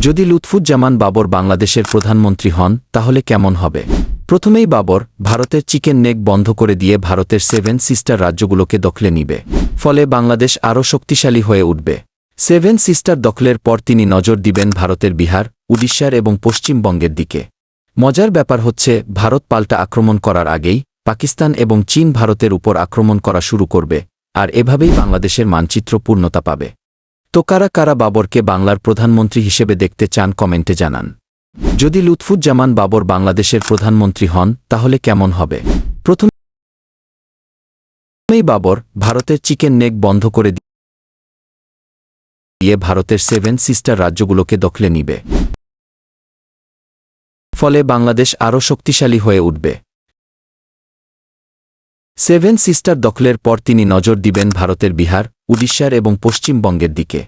যদি লুৎফুজ্জামান বাবর বাংলাদেশের প্রধানমন্ত্রী হন, তাহলে কেমন হবে? প্রথমেই বাবর ভারতের চিকেন নেক বন্ধ করে দিয়ে ভারতের সেভেন সিস্টার রাজ্যগুলোকে দখলে নিবে। ফলে বাংলাদেশ আরও শক্তিশালী হয়ে উঠবে। সেভেন সিস্টার দখলের পর তিনি নজর দিবেন ভারতের বিহার, উড়িষ্যার এবং পশ্চিমবঙ্গের দিকে। মজার ব্যাপার হচ্ছে, ভারত পাল্টা আক্রমণ করার আগেই পাকিস্তান এবং চীন ভারতের উপর আক্রমণ করা শুরু করবে, আর এভাবেই বাংলাদেশের মানচিত্র পূর্ণতা পাবে। তো কারা কারা বাবরকে বাংলার প্রধানমন্ত্রী হিসেবে দেখতে চান কমেন্টে জানান। যদি লুৎফুজ্জামান বাবর বাংলাদেশের প্রধানমন্ত্রী হন, তাহলে কেমন হবে? প্রথমেই বাবর ভারতের চিকেন নেক বন্ধ করে দিয়ে ভারতের সেভেন সিস্টার রাজ্যগুলোকে দখলে নিবে। ফলে বাংলাদেশ আরও শক্তিশালী হয়ে উঠবে। সেভেন সিস্টার দখলের পর তিনি নজর দিবেন ভারতের বিহার উড়িষ্যার এবং পশ্চিমবঙ্গের দিকে।